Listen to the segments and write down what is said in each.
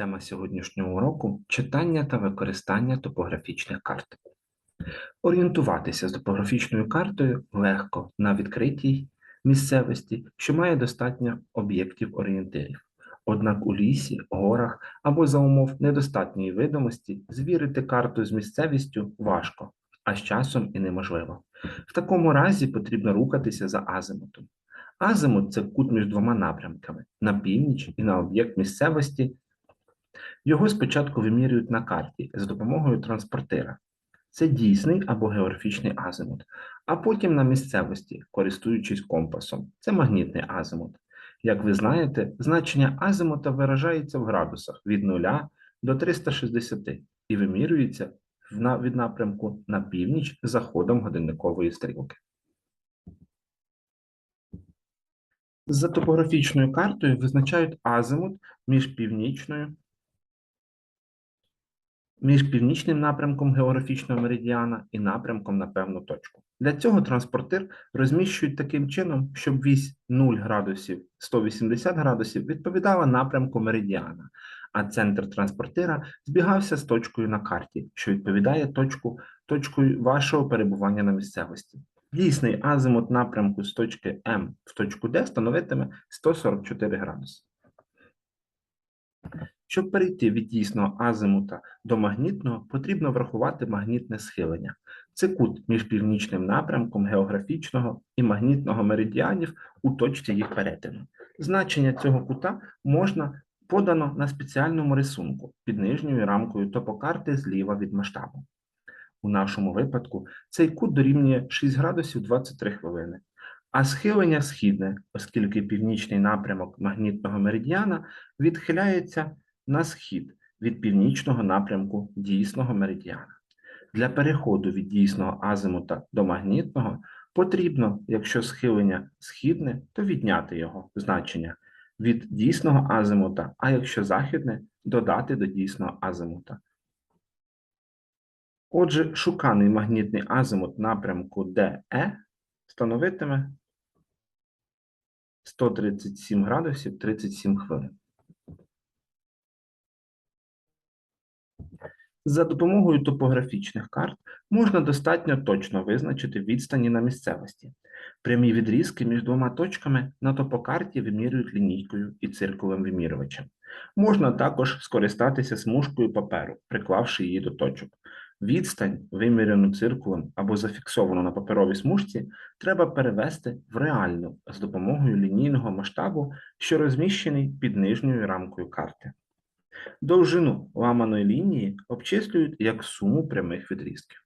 Тема сьогоднішнього уроку читання та використання топографічних карт. Орієнтуватися з топографічною картою легко на відкритій місцевості, що має достатньо об'єктів орієнтирів. Однак у лісі, горах або за умов недостатньої видимості звірити карту з місцевістю важко, а з часом і неможливо. В такому разі потрібно рухатися за азимутом. Азимут це кут між двома напрямками на північ і на об'єкт місцевості його спочатку вимірюють на карті за допомогою транспортира. Це дійсний або географічний азимут, а потім на місцевості, користуючись компасом. Це магнітний азимут. Як ви знаєте, значення азимута виражається в градусах від 0 до 360 і вимірюється від напрямку на північ за ходом годинникової стрілки. За топографічною картою визначають азимут між північною між північним напрямком географічного меридіана і напрямком на певну точку. Для цього транспортир розміщують таким чином, щоб вісь 0 градусів 180 градусів відповідала напрямку меридіана, а центр транспортира збігався з точкою на карті, що відповідає точку, точкою вашого перебування на місцевості. Дійсний азимут напрямку з точки М в точку Д становитиме 144 градуси. Щоб перейти від дійсного азимута до магнітного, потрібно врахувати магнітне схилення. Це кут між північним напрямком географічного і магнітного меридіанів у точці їх перетину. Значення цього кута можна подано на спеціальному рисунку під нижньою рамкою топокарти зліва від масштабу. У нашому випадку цей кут дорівнює 6 градусів 23 хвилини, а схилення східне, оскільки північний напрямок магнітного меридіана відхиляється на схід від північного напрямку дійсного меридіана. Для переходу від дійсного азимута до магнітного потрібно, якщо схилення східне, то відняти його значення від дійсного азимута, а якщо західне, додати до дійсного азимута. Отже, шуканий магнітний азимут напрямку DE становитиме 137 градусів 37 хвилин. За допомогою топографічних карт можна достатньо точно визначити відстані на місцевості. Прямі відрізки між двома точками на топокарті вимірюють лінійкою і циркулем вимірювачем. Можна також скористатися смужкою паперу, приклавши її до точок. Відстань, виміряну циркулем або зафіксовану на паперовій смужці, треба перевести в реальну з допомогою лінійного масштабу, що розміщений під нижньою рамкою карти. Довжину ламаної лінії обчислюють як суму прямих відрізків.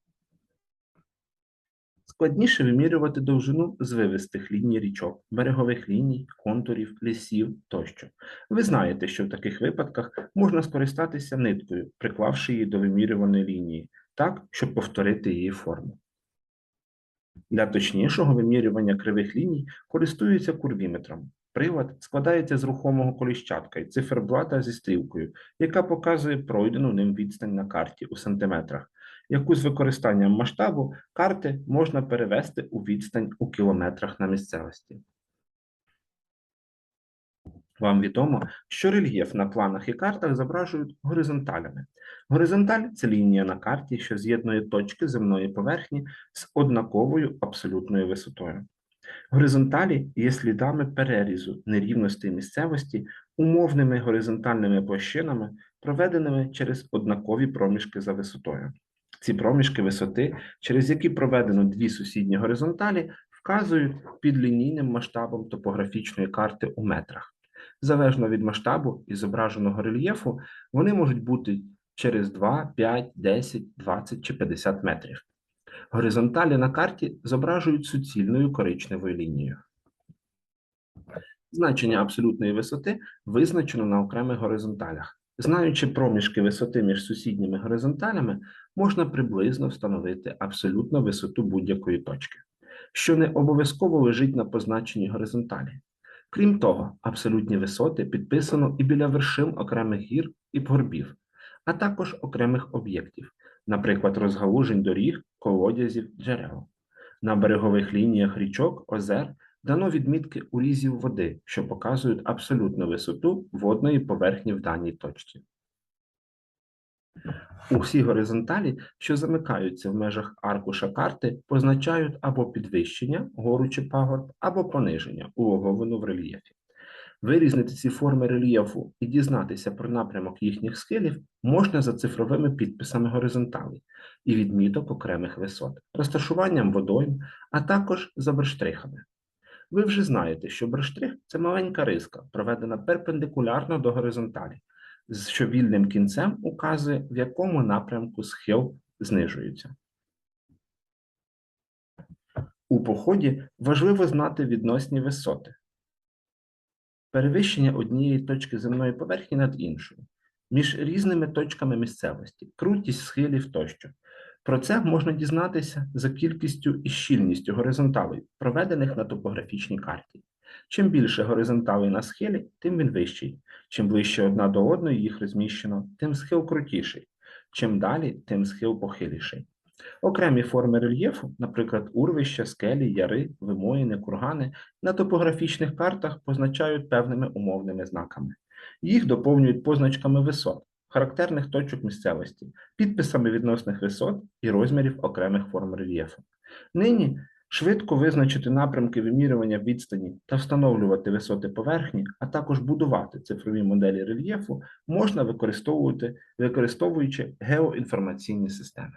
Складніше вимірювати довжину звивистих ліній річок, берегових ліній, контурів, лісів тощо. Ви знаєте, що в таких випадках можна скористатися ниткою, приклавши її до вимірюваної лінії, так, щоб повторити її форму. Для точнішого вимірювання кривих ліній користуються курвіметром. Прилад складається з рухомого коліщатка і циферблата зі стрілкою, яка показує пройдену ним відстань на карті у сантиметрах, яку з використанням масштабу карти можна перевести у відстань у кілометрах на місцевості. Вам відомо, що рельєф на планах і картах зображують горизонталями. Горизонталь це лінія на карті, що з'єднує точки земної поверхні з однаковою абсолютною висотою. Горизонталі є слідами перерізу нерівностей місцевості умовними горизонтальними площинами, проведеними через однакові проміжки за висотою. Ці проміжки висоти, через які проведено дві сусідні горизонталі, вказують під лінійним масштабом топографічної карти у метрах. Залежно від масштабу і зображеного рельєфу, вони можуть бути через 2, 5, 10, 20 чи 50 метрів. Горизонталі на карті зображують суцільною коричневою лінією. Значення абсолютної висоти визначено на окремих горизонталях. Знаючи проміжки висоти між сусідніми горизонталями, можна приблизно встановити абсолютну висоту будь-якої точки, що не обов'язково лежить на позначенні горизонталі. Крім того, абсолютні висоти підписано і біля вершин окремих гір і горбів, а також окремих об'єктів, наприклад, розгалужень доріг, колодязів, джерел. На берегових лініях річок, озер дано відмітки урізів води, що показують абсолютну висоту водної поверхні в даній точці. Усі горизонталі, що замикаються в межах аркуша карти, позначають або підвищення, гору чи пагорб, або пониження, улоговину в рельєфі. Вирізнити ці форми рельєфу і дізнатися про напрямок їхніх схилів можна за цифровими підписами горизонталей і відміток окремих висот, розташуванням водойм, а також за берштрихами. Ви вже знаєте, що берштрих – це маленька риска, проведена перпендикулярно до горизонталі, що вільним кінцем указує, в якому напрямку схил знижується. У поході важливо знати відносні висоти. Перевищення однієї точки земної поверхні над іншою, між різними точками місцевості, крутість схилів тощо. Про це можна дізнатися за кількістю і щільністю горизонталей, проведених на топографічній карті. Чим більше горизонталей на схилі, тим він вищий. Чим ближче одна до одної їх розміщено, тим схил крутіший. Чим далі, тим схил похиліший. Окремі форми рельєфу, наприклад, урвища, скелі, яри, вимоїни, кургани, на топографічних картах позначають певними умовними знаками. Їх доповнюють позначками висот, характерних точок місцевості, підписами відносних висот і розмірів окремих форм рельєфу. Нині швидко визначити напрямки вимірювання відстані та встановлювати висоти поверхні, а також будувати цифрові моделі рельєфу можна використовувати, використовуючи геоінформаційні системи.